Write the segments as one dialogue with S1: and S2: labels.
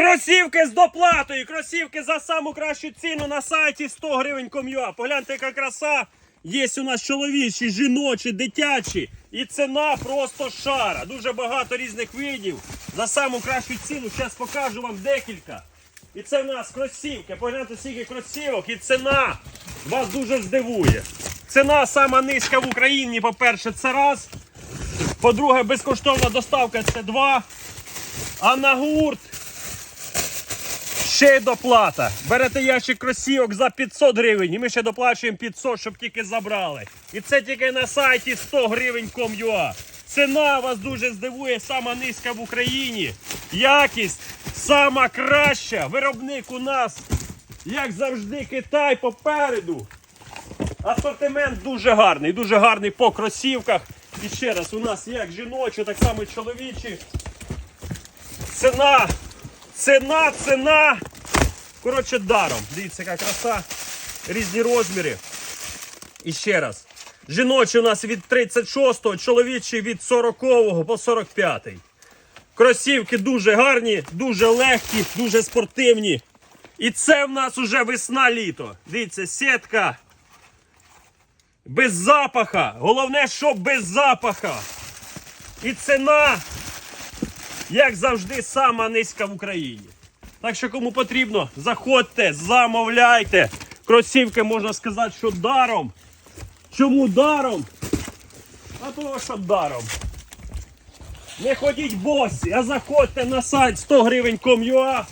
S1: Кросівки з доплатою, кросівки за саму кращу ціну на сайті 100 гривень ком'юа. Погляньте, яка краса. Є у нас чоловічі, жіночі, дитячі. І ціна просто шара. Дуже багато різних видів. За саму кращу ціну. Зараз покажу вам декілька. І це в нас кросівки. Погляньте, скільки кросівок. І ціна вас дуже здивує. Ціна сама низька в Україні, по-перше, це раз. По-друге, безкоштовна доставка це два. А на гурт ще й доплата. Берете ящик кросівок за 500 гривень, і ми ще доплачуємо 500, щоб тільки забрали. І це тільки на сайті 100 гривень com.ua. Ціна вас дуже здивує, сама низька в Україні. Якість сама краща. Виробник у нас, як завжди, Китай попереду. Асортимент дуже гарний, дуже гарний по кросівках. І ще раз, у нас як жіночі, так само і чоловічі. Ціна, ціна, ціна. Коротше, даром. Дивіться, яка краса. Різні розміри. І ще раз. Жіночі у нас від 36-го, чоловічі від 40-го по 45-й. Кросівки дуже гарні, дуже легкі, дуже спортивні. І це в нас уже весна-літо. Дивіться, сітка. Без запаха. Головне, щоб без запаха. І ціна як завжди, сама низька в Україні. Так що, кому потрібно, заходьте, замовляйте. Кросівки можна сказати, що даром. Чому даром? А того, що даром. Не ходіть босі, а заходьте на сайт 100 гривень com.ua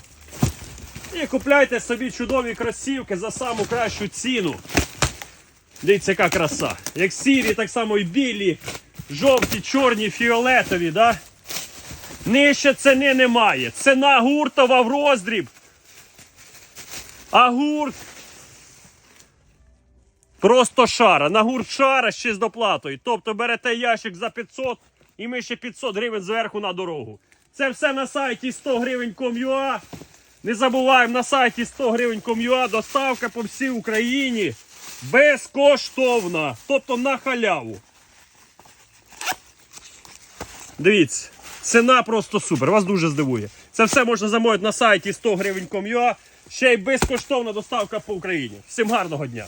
S1: і купляйте собі чудові кросівки за саму кращу ціну. Дивіться, яка краса. Як сірі, так само і білі, жовті, чорні, фіолетові, да? Нижче ціни немає. Ціна гуртова в роздріб. А гурт просто шара. На гурт шара ще з доплатою. Тобто берете ящик за 500 і ми ще 500 гривень зверху на дорогу. Це все на сайті 100 гривень com.ua. Не забуваємо на сайті 100 гривень com.ua доставка по всій Україні безкоштовна. Тобто на халяву. Дивіться, ціна просто супер, вас дуже здивує. Це все можна замовити на сайті 100 гривень.com.ua. Ще й безкоштовна доставка по Україні. Всім гарного дня!